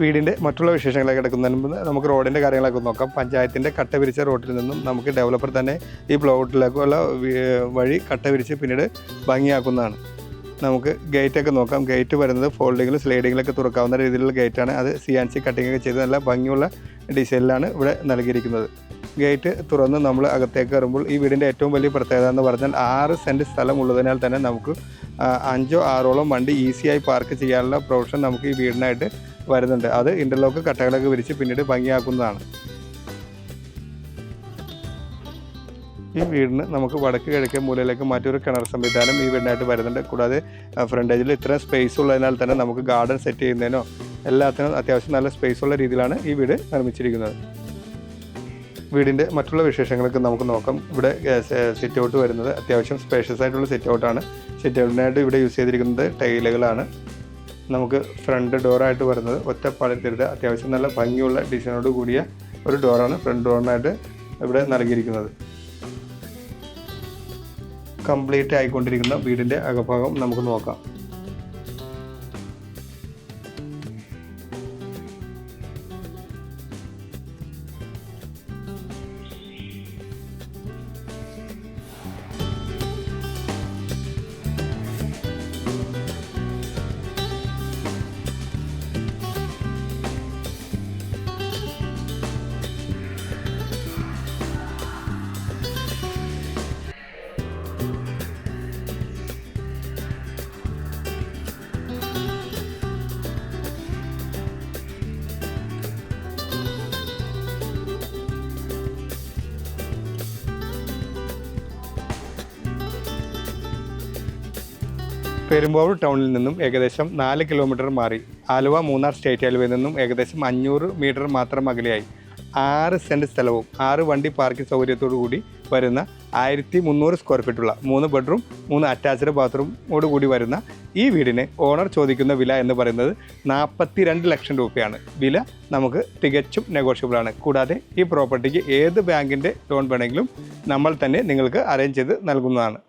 വീടിന്റെ മറ്റുള്ള വിശേഷങ്ങളൊക്കെ കിടക്കുന്നതിന് മുമ്പ് നമുക്ക് റോഡിന്റെ കാര്യങ്ങളൊക്കെ നോക്കാം. പഞ്ചായത്തിന്റെ കട്ട വിരിച്ച റോഡിൽ നിന്നും നമുക്ക് ഡെവലപ്പർ തന്നെ ഈ പ്ലോട്ടിലേക്കുള്ള വഴി കട്ട വിരിച്ച് പിന്നീട് ഭംഗിയാക്കുന്നതാണ്. നമുക്ക് ഗേറ്റൊക്കെ നോക്കാം. ഗേറ്റ് വരുന്നത് ഫോൾഡിങ്ങിലും സ്ലൈഡിങ്ങിലൊക്കെ തുറക്കാവുന്ന രീതിയിലുള്ള ഗേറ്റാണ്. അത് സി ആൻഡ് സി കട്ടിംഗ് ഒക്കെ ചെയ്ത് നല്ല ഭംഗിയുള്ള ഡിസൈനിലാണ് ഇവിടെ നൽകിയിരിക്കുന്നത്. ഗേറ്റ് തുറന്ന് നമ്മൾ അകത്തേക്ക് കയറുമ്പോൾ ഈ വീടിന്റെ ഏറ്റവും വലിയ പ്രത്യേകത എന്ന് പറഞ്ഞാൽ ആറ് സെന്റ് സ്ഥലം ഉള്ളതിനാൽ തന്നെ നമുക്ക് അഞ്ചോ ആറോളം വണ്ടി ഈസിയായി പാർക്ക് ചെയ്യാനുള്ള പ്രൊവിഷൻ നമുക്ക് ഈ വീടിനായിട്ട് വരുന്നുണ്ട്. അത് ഇന്റർലോക്ക് കട്ടകളൊക്കെ വിരിച്ച് പിന്നീട് ഭംഗിയാക്കുന്നതാണ്. ഈ വീടിന് നമുക്ക് വടക്ക് കിഴക്കേ മൂലയിലേക്ക് മറ്റൊരു കിണർ സംവിധാനം ഈ വീടിനായിട്ട് വരുന്നുണ്ട്. കൂടാതെ ഫ്രണ്ടേജിൽ ഇത്രയും സ്പേസ് ഉള്ളതിനാൽ തന്നെ നമുക്ക് ഗാർഡൻ സെറ്റ് ചെയ്യുന്നതിനോ എല്ലാത്തിനും അത്യാവശ്യം നല്ല സ്പേസ് ഉള്ള രീതിയിലാണ് ഈ വീട് നിർമ്മിച്ചിരിക്കുന്നത്. വീടിന്റെ മറ്റുള്ള വിശേഷങ്ങളൊക്കെ നമുക്ക് നോക്കാം. ഇവിടെ സിറ്റ് ഔട്ട് വരുന്നത് അത്യാവശ്യം സ്പേഷ്യസ് ആയിട്ടുള്ള സിറ്റ് ഔട്ടാണ് സിറ്റ് ഔട്ടിനായിട്ട് ഇവിടെ യൂസ് ചെയ്തിരിക്കുന്നത് ടൈലുകളാണ് നമുക്ക് ഫ്രണ്ട് ഡോറായിട്ട് വരുന്നത് ഒറ്റപ്പാളിത്തരുത് അത്യാവശ്യം നല്ല ഭംഗിയുള്ള ഡിസൈനോട് കൂടിയ ഒരു ഡോറാണ് ഫ്രണ്ട് ഡോറിനായിട്ട് ഇവിടെ നൽകിയിരിക്കുന്നത്. കംപ്ലീറ്റ് ആയിക്കൊണ്ടിരിക്കുന്ന വീടിന്റെ അകഭാഗം നമുക്ക് നോക്കാം. പെരുമ്പാവൂർ ടൗണിൽ നിന്നും ഏകദേശം നാല് കിലോമീറ്റർ മാറി. ആലുവ മൂന്നാർ സ്റ്റേറ്റ് ഹൈവേയിൽ നിന്നും ഏകദേശം അഞ്ഞൂറ് മീറ്റർ മാത്രം അകലെയായി. ആറ് സെന്റ് സ്ഥലവും ആറ് വണ്ടി പാർക്കിംഗ് സൗകര്യത്തോടു കൂടി വരുന്ന ആയിരത്തി മുന്നൂറ് സ്ക്വയർ ഫീറ്റുള്ള മൂന്ന് ബെഡ്റൂം മൂന്ന് അറ്റാച്ച്ഡ് ബാത്റൂമോട് കൂടി വരുന്ന ഈ വീടിന് ഓണർ ചോദിക്കുന്ന വില എന്ന് പറയുന്നത് നാൽപ്പത്തി രണ്ട് ലക്ഷം രൂപയാണ്. വില നമുക്ക് തികച്ചും നെഗോഷ്യബിൾ ആണ്. കൂടാതെ ഈ പ്രോപ്പർട്ടിക്ക് ഏത് ബാങ്കിന്റെ ലോൺ വേണമെങ്കിലും നമ്മൾ തന്നെ നിങ്ങൾക്ക് അറേഞ്ച് ചെയ്ത് നൽകുന്നതാണ്.